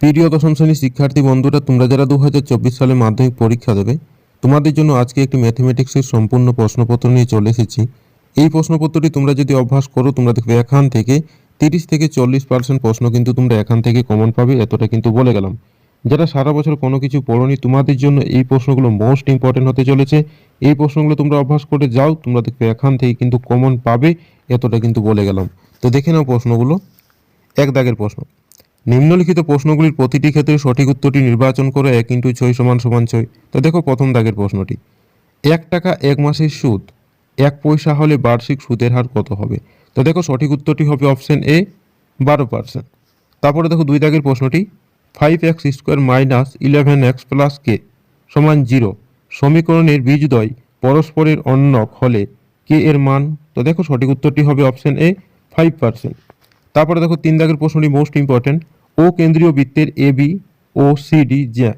প্রিয় দশম শ্রেণির শিক্ষার্থী বন্ধুরা, তোমরা যারা দু হাজার চব্বিশ সালে মাধ্যমিক পরীক্ষা দেবে, তোমাদের জন্য আজকে একটি ম্যাথমেটিক্সের সম্পূর্ণ প্রশ্নপত্র নিয়ে চলে এসেছি। এই প্রশ্নপত্রটি তোমরা যদি অভ্যাস করো, তোমরা দেখবে এখান থেকে তিরিশ থেকে চল্লিশ পার্সেন্ট প্রশ্ন কিন্তু তোমরা এখান থেকে কমন পাবে, এতটা কিন্তু বলে গেলাম। যারা সারা বছর কোনো কিছু পড়োনি, তোমাদের জন্য এই প্রশ্নগুলো মোস্ট ইম্পর্টেন্ট হতে চলেছে। এই প্রশ্নগুলো তোমরা অভ্যাস করে যাও, তোমরা দেখবে এখান থেকে কিন্তু কমন পাবে, এতটা কিন্তু বলে গেলাম। তো দেখে নাও প্রশ্নগুলো। এক দাগের প্রশ্ন। নিম্নলিখিত প্রশ্নগুলির প্রতিটি ক্ষেত্রে সঠিক উত্তরটি নির্বাচন করে এক ইন্টু ছয় সমান সমান ছয়। তো দেখো প্রথম দাগের প্রশ্নটি। এক টাকা এক মাসের সুদ, এক পয়সা হলে বার্ষিক সুদের হার কত হবে? তো দেখো সঠিক উত্তরটি হবে অপশন এ, বারো পার্সেন্ট। তারপরে দেখো দুই দাগের প্রশ্নটি। Five x square minus eleven x plus কে সমান জিরো সমীকরণের বীজদ্বয় পরস্পরের অন্যক হলে কে এর মান। তো দেখো সঠিক উত্তরটি হবে অপশন এ ফাইভ পার্সেন্ট তারপরে দেখো তিন দাগের প্রশ্নটি মোস্ট ইম্পর্টেন্ট ও কেন্দ্রীয় বৃত্তের এ, বি ও সি, ডি জ্যা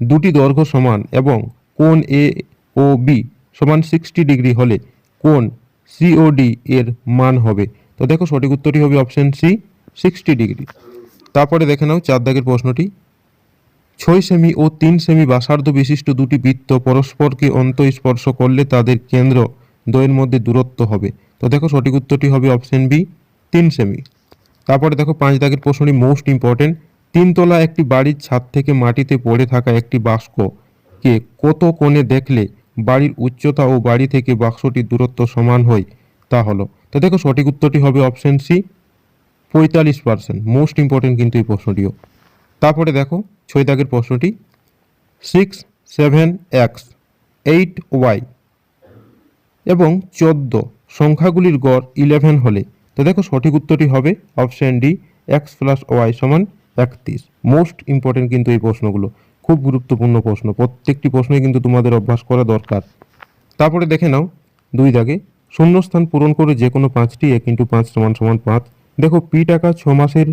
দুটি দৈর্ঘ্য সমান এবং কোণ এ ও বি সমান সিক্সটি ডিগ্রি হলে কোণ সিওডি এর মান হবে। তো দেখো সঠিক উত্তরটি হবে অপশন সি সিক্সটি ডিগ্রি তারপরে দেখে নাও চার দাগের প্রশ্নটি। ছয় সেমি ও তিন সেমি বাসার্ধ বিশিষ্ট দুটি বৃত্ত পরস্পরকে অন্তঃস্পর্শ করলে তাদের কেন্দ্র দ্বয়ের মধ্যে দূরত্ব হবে। তো দেখো সঠিক উত্তরটি হবে অপশন বি তিন সেমি। তারপরে দেখো পাঁচ দাগের প্রশ্নটি মোস্ট ইম্পর্টেন্ট তিনতলা একটি বাড়ির ছাদ থেকে মাটিতে পড়ে থাকা একটি বাক্সকে কত কোণে দেখলে বাড়ির উচ্চতা ও বাড়ি থেকে বাক্সটির দূরত্ব সমান হয়? তা হলো, তো দেখো সঠিক উত্তরটি হবে অপশন সি পঁয়তাল্লিশ পার্সেন্ট মোস্ট ইম্পর্টেন্ট কিন্তু এই প্রশ্নটিও। তারপরে দেখো ছয় দাগের প্রশ্নটি six seven x eight y এবং চোদ্দ, সংখ্যাগুলির গড় ইলেভেন হলে তো দেখো সঠিক উত্তরটি হবে option D x plus y সমান একত্রিশ। মোস্ট ইম্পর্টেন্ট কিন্তু এই প্রশ্নগুলো, খুব গুরুত্বপূর্ণ প্রশ্ন, প্রত্যেকটি প্রশ্নই কিন্তু তোমাদের অভ্যাস করা দরকার। তারপরে দেখে নাও, দুই দাগে, শূন্যস্থান পূরণ করে যে কোনো পাঁচটি এক ইন্টু পাঁচ সমান সমান পাঁচ। দেখো পি টাকা ছ মাসের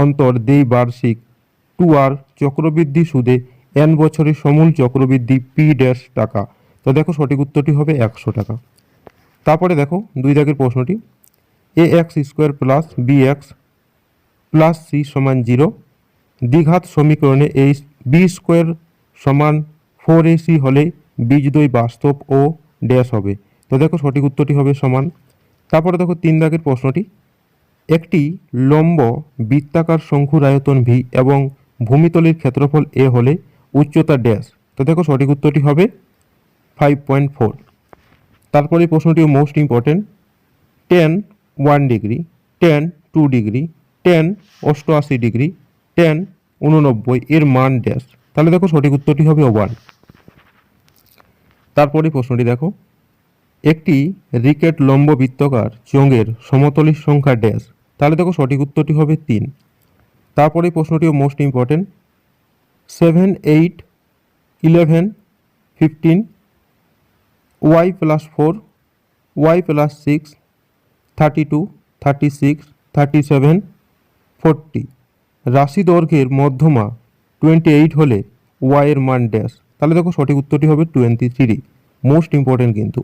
অন্তর দেই বার্ষিক, টু আর চক্রবৃদ্ধি সুদে এন বছরের সমূল চক্রবৃদ্ধি পি ড্যাশ টাকা। তো দেখো সঠিক উত্তরটি হবে একশো টাকা। তারপরে দেখো, দুই দাগের প্রশ্নটি A x square plus B x plus C সমান জিরো দ্বিঘাত সমীকরণে এই বি স্কোয়ার সমান ফোর এ সি হলে বীজদ্বয় বাস্তব ও ড্যাশ হবে। তো দেখো সঠিক উত্তরটি হবে সমান। তারপরে দেখো তিন দাগের প্রশ্নটি। একটি লম্ব বৃত্তাকার শঙ্কুর আয়তন ভি এবং ভূমিতলের ক্ষেত্রফল এ হলে উচ্চতা ড্যাশ তো দেখো সঠিক উত্তরটি হবে ফাইভ পয়েন্ট ফোর তারপরে প্রশ্নটিও most important ten one degree ten two degree ten অষ্টআশি ডিগ্রি টেন উননব্বই, এর মান ড্যাশ তাহলে দেখো সঠিক উত্তরটি হবে ওয়ান তারপরে প্রশ্নটি দেখো। একটি রিকেট লম্ব বৃত্তকার চোঙের সমতলের সংখ্যা ড্যাশ তাহলে দেখো সঠিক উত্তরটি হবে তিন। তারপরে প্রশ্নটিও most important seven eight eleven fifteen y plus four y plus six thirty two thirty six thirty seven forty রাশি দৈর্ঘ্যের মধ্যমা টোয়েন্টি এইট হলে ওয়াইয়ের মান ড্যাশ তাহলে দেখো সঠিক উত্তরটি হবে টোয়েন্টি থ্রি মোস্ট ইম্পর্টেন্ট কিন্তু।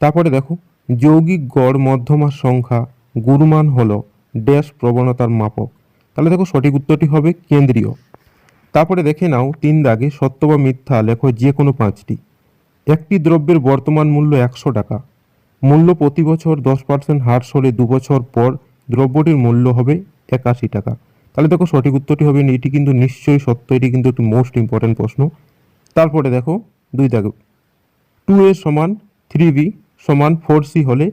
তারপরে দেখো, যৌগিক গড় মধ্যমার সংখ্যা গুরুমান হলো ড্যাশ প্রবণতার মাপক। তাহলে দেখো সঠিক উত্তরটি হবে কেন্দ্রীয়। তারপরে দেখে নাও তিন দাগে সত্য বা মিথ্যা লেখো যে কোনো পাঁচটি। একটি দ্রব্যের বর্তমান মূল্য একশো টাকা। মূল্য প্রতি বছর দশ পার্সেন্ট হ্রাস হলে দু বছর পর দ্রব্যটির মূল্য হবে একাশি টাকা। তাহলে দেখো সঠিক উত্তরটি হবে এটি কিন্তু নিশ্চয়ই সত্য, এটি কিন্তু একটি মোস্ট ইম্পর্ট্যান্ট প্রশ্ন। তারপরে দেখো দুই দাগে টু এ সমান থ্রি বি সমান ফোর সি হলে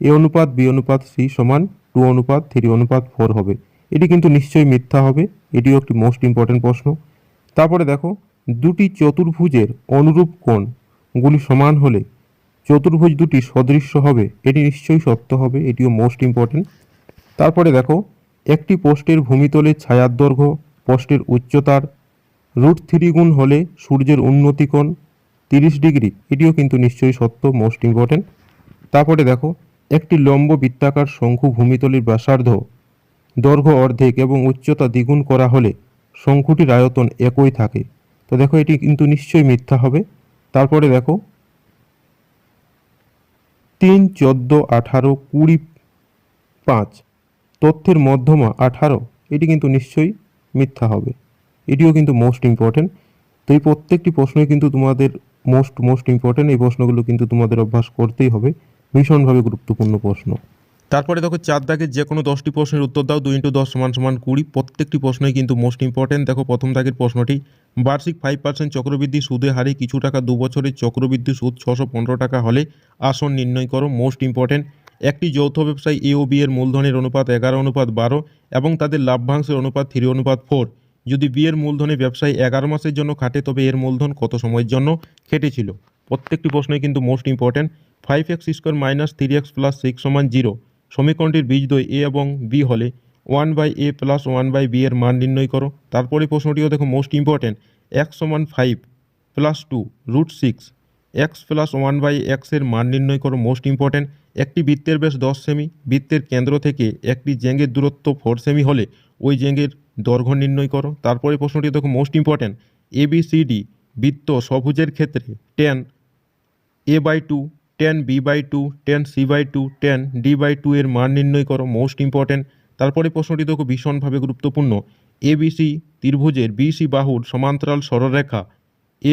এ অনুপাত বি অনুপাত সি সমান টু অনুপাত থ্রি অনুপাত ফোর হবে। এটি কিন্তু নিশ্চয়ই মিথ্যা হবে, এটিও একটি মোস্ট ইম্পর্ট্যান্ট প্রশ্ন। তারপরে দেখো দুটি চতুর্ভুজের অনুরূপ কোণগুলি সমান হলে চতুর্ভুজ দুটি সদৃশ্য হবে, এটি নিশ্চয়ই সত্য হবে, এটিও মোস্ট ইম্পর্ট্যান্ট তারপরে দেখো, একটি পোস্টের ভূমিতলের ছায়ার দৈর্ঘ্য পোস্টের উচ্চতার রুট থ্রি গুণ হলে সূর্যের উন্নতি কোণ তিরিশ ডিগ্রি, এটিও কিন্তু নিশ্চয়ই সত্য মোস্ট ইম্পর্টেন্ট তারপরে দেখো, একটি লম্ব বৃত্তাকার শঙ্কু ভূমিতলের ব্যাসার্ধ, দৈর্ঘ্য অর্ধেক এবং উচ্চতা দ্বিগুণ করা হলে শঙ্কুটির আয়তন একই থাকে। তো দেখো, এটি কিন্তু নিশ্চয়ই মিথ্যা হবে। তারপরে দেখো তিন, চোদ্দ, আঠারো, কুড়ি, পাঁচ। তথ্যের মধ্যমা আঠারো, এটি কিন্তু নিশ্চয়ই মিথ্যা হবে। এটিও কিন্তু মোস্ট ইম্পর্টেন্ট তো এই প্রত্যেকটি প্রশ্নই কিন্তু তোমাদের মোস্ট মোস্ট ইম্পর্টেন্ট এই প্রশ্নগুলো কিন্তু তোমাদের অভ্যাস করতেই হবে। ভীষণভাবে গুরুত্বপূর্ণ প্রশ্ন। তারপরে দেখো চার দাগের যে কোনো দশটি প্রশ্নের উত্তর দাও, দুই ইন্টু দশ সমান সমান কুড়ি। প্রত্যেকটি প্রশ্নই কিন্তু মোস্ট ইম্পর্টেন্ট দেখো প্রথম দাগের প্রশ্নটি, বার্ষিক ফাইভ পার্সেন্ট চক্রবৃদ্ধি সুদে হারে কিছু টাকা দু বছরের চক্রবৃদ্ধি সুদ ছশো পনেরো টাকা হলে আসন নির্ণয় করো মোস্ট ইম্পর্টেন্ট একটি যৌথ ব্যবসায় এ ও বি এর মূলধনের অনুপাত এগারো, অনুপাত বারো, এবং তাদের লাভ্যাংশের অনুপাত থ্রি অনুপাত ফোর যদি বি এর মূলধনে ব্যবসায়ী এগারো মাসের জন্য খাটে, তবে এর মূলধন কত সময়ের জন্য খেটেছিল? প্রত্যেকটি প্রশ্নই কিন্তু most important five x square minus three x plus six সমান জিরো সমীকরণটির বীজদ্বয় এ এবং বি হলে one by A plus one by B এর মান নির্ণয় করো। তারপরে প্রশ্নটিও দেখো মোস্ট ইম্পর্ট্যান্ট এক্স সমান five plus two root six x plus one by এক্সের মান নির্ণয় করো মোস্ট ইম্পর্ট্যান্ট একটি বৃত্তের ব্যাস দশ সেমি বৃত্তের কেন্দ্র থেকে একটি জেঙ্গের দূরত্ব ফোর সেমি হলে ওই জেঙ্গের দৈর্ঘ্য নির্ণয় করো। তারপরে প্রশ্নটি দেখো most important A B C D বৃত্ত সবুজের ক্ষেত্রে ten A by two ten B by two, ten C by two, ten D by two এর মান নির্ণয় করো মোস্ট ইম্পর্টেন্ট তারপরে প্রশ্নটি দেখো ভীষণভাবে গুরুত্বপূর্ণ। এ বি সি ত্রিভুজের বিসি বাহুর সমান্তরাল সরলরেখা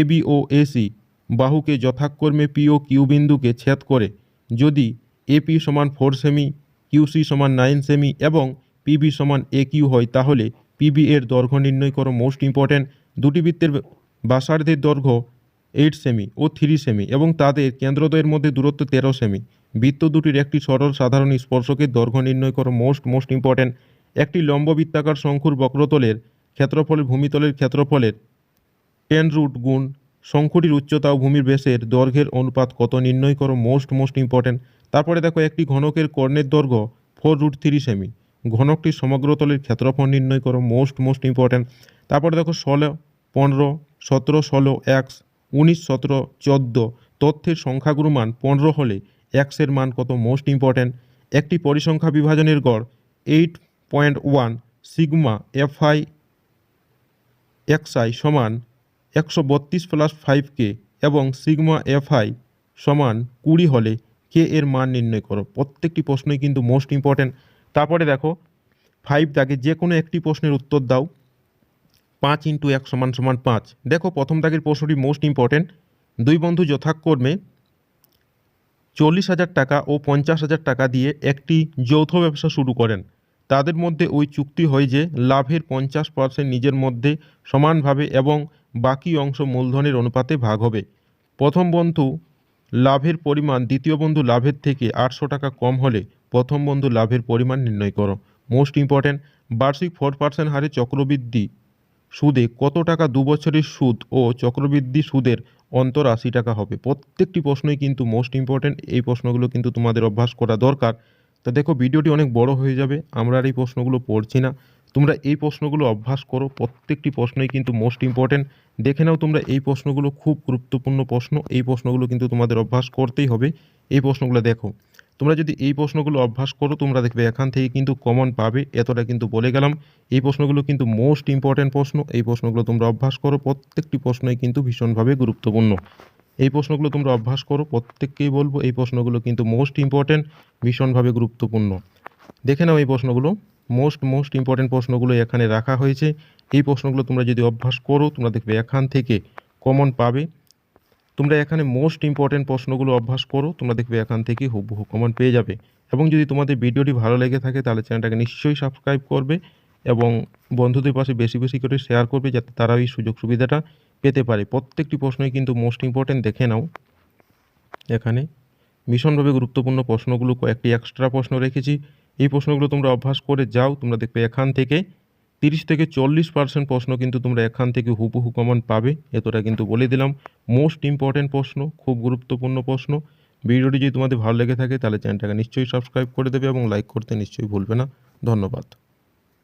বি ও এসি বাহুকে যথাক্রমে পি ও কিউ বিন্দুকে ছেদ করে। যদি এপি সমান ফোর সেমি কিউসি সমান নাইন সেমি এবং পিবি সমান এ কিউ হয়, তাহলে পিবি এর দৈর্ঘ্য নির্ণয় করো মোস্ট ইম্পর্ট্যান্ট দুটি বৃত্তের ব্যাসার্ধের দৈর্ঘ্য এইট সেমি ও থ্রি সেমি এবং তাদের কেন্দ্রদ্বয়ের মধ্যে দূরত্ব তেরো সেমি। বৃত্ত দুটির একটি সরল সাধারণ স্পর্শকের দৈর্ঘ্য নির্ণয় করো মোস্ট মোস্ট ইম্পর্ট্যান্ট। একটি লম্ব বৃত্তাকার শঙ্কুর বক্রতলের ক্ষেত্রফলের ভূমিতলের ক্ষেত্রফলের টেন রুট গুণ শঙ্কুটির উচ্চতা ও ভূমির বেশের দৈর্ঘ্যের অনুপাত কত নির্ণয় করো মোস্ট মোস্ট ইম্পর্ট্যান্ট। তারপরে দেখো একটি ঘনকের কর্ণের দৈর্ঘ্য ফোর রুট থ্রি সেমি। ঘনকটির সমগ্রতলের ক্ষেত্রফল নির্ণয় করো মোস্ট মোস্ট ইম্পর্ট্যান্ট। তারপরে দেখো ষোলো, পনেরো, সতেরো, ষোলো, এক্স উনিশ, সতেরো, চোদ্দ, তথ্যের সংখ্যাগুরু মান পনেরো হলে এক্সের মান কত মোস্ট ইম্পর্ট্যান্ট? একটি পরিসংখ্যা বিভাজনের গড় eight point one sigma FI XI সমান একশো বত্রিশ প্লাস ফাইভ কে এবং সিগমা এফআই সমান কুড়ি হলে কে এর মান নির্ণয় করো? প্রত্যেকটি প্রশ্নই কিন্তু মোস্ট ইম্পর্ট্যান্ট। তারপরে দেখো ফাইভ দাগে যে কোনো একটি প্রশ্নের উত্তর দাও। পাঁচ ইন্টু এক সমান সমান পাঁচ। দেখো, প্রথম দাগের প্রশ্নটি মোস্ট ইম্পর্ট্যান্ট দুই বন্ধু যথাক্রমে চল্লিশ হাজার টাকা ও পঞ্চাশ হাজার টাকা দিয়ে একটি যৌথ ব্যবসা শুরু করেন। তাদের মধ্যে ওই চুক্তি হয় যে, লাভের পঞ্চাশ পার্সেন্ট নিজের মধ্যে সমানভাবে এবং বাকি অংশ মূলধনের অনুপাতে ভাগ হবে। প্রথম বন্ধু লাভের পরিমাণ, দ্বিতীয় বন্ধু লাভের থেকে আটশো টাকা কম হলে প্রথম বন্ধু লাভের পরিমাণ নির্ণয় করো। মোস্ট ইম্পর্ট্যান্ট বার্ষিক ফোর পার্সেন্ট হারে চক্রবৃদ্ধি সুদে কত টাকা দু বছরের সুদ ও চক্রবৃদ্ধি সুদের অন্তর আশি টাকা হবে? প্রত্যেকটি প্রশ্নই কিন্তু মোস্ট ইম্পর্ট্যান্ট এই প্রশ্নগুলো কিন্তু তোমাদের অভ্যাস করা দরকার। তা দেখো, ভিডিওটি অনেক বড় হয়ে যাবে, আমরা আর এই প্রশ্নগুলো পড়ছি না। তোমরা এই প্রশ্নগুলো অভ্যাস করো, প্রত্যেকটি প্রশ্নই কিন্তু মোস্ট ইম্পর্ট্যান্ট দেখে নাও তোমরা এই প্রশ্নগুলো খুব গুরুত্বপূর্ণ প্রশ্ন, এই প্রশ্নগুলো কিন্তু তোমাদের অভ্যাস করতেই হবে। এই প্রশ্নগুলো দেখো। তোমরা যদি এই প্রশ্নগুলো অভ্যাস করো, তোমরা দেখবে এখান থেকে কিন্তু কমন পাবে। এতটা কিন্তু বলে গেলাম। এই প্রশ্নগুলো কিন্তু মোস্ট ইম্পর্ট্যান্ট প্রশ্ন। এই প্রশ্নগুলো তোমরা অভ্যাস করো। প্রত্যেকটি প্রশ্নই কিন্তু ভীষণভাবে গুরুত্বপূর্ণ। এই প্রশ্নগুলো তোমরা অভ্যাস করো। প্রত্যেককেই বলব, এই প্রশ্নগুলো কিন্তু মোস্ট ইম্পর্ট্যান্ট ভীষণভাবে গুরুত্বপূর্ণ। দেখে নাও এই প্রশ্নগুলো। মোস্ট মোস্ট ইম্পর্ট্যান্ট প্রশ্নগুলো এখানে রাখা হয়েছে। এই প্রশ্নগুলো তোমরা যদি অভ্যাস করো, তোমরা দেখবে এখান থেকে কমন পাবে। তোমরা এখানে মোস্ট ইম্পর্ট্যান্ট প্রশ্নগুলো অভ্যাস করো, তোমরা দেখবে এখান থেকে হুবহু কমন পেয়ে যাবে। এবং যদি তোমাদের ভিডিওটি ভালো লেগে থাকে, তাহলে চ্যানেলটাকে নিশ্চয়ই সাবস্ক্রাইব করবে এবং বন্ধুদের পাশে বেশি বেশি করে শেয়ার করবে, যাতে তারা এই সুযোগ সুবিধাটা পেতে পারে। প্রত্যেকটি প্রশ্নই কিন্তু মোস্ট ইম্পর্ট্যান্ট দেখে নাও। এখানে ভীষণভাবে গুরুত্বপূর্ণ প্রশ্নগুলো, কয়েকটি এক্সট্রা প্রশ্ন রেখেছি। এই প্রশ্নগুলো তোমরা অভ্যাস করে যাও, তোমরা দেখবে এখান থেকে তিরিশ থেকে চল্লিশ পার্সেন্ট প্রশ্ন কিন্তু তোমরা এখান থেকে হুবহু কমন পাবে। এতটা কিন্তু বলে দিলাম। মোস্ট ইম্পর্ট্যান্ট প্রশ্ন, খুব গুরুত্বপূর্ণ প্রশ্ন। ভিডিওটি যদি তোমাদের ভালো লেগে থাকে, তাহলে চ্যানেলটাকে নিশ্চয়ই সাবস্ক্রাইব করে দেবে এবং লাইক করতে নিশ্চয়ই ভুলবে না। ধন্যবাদ।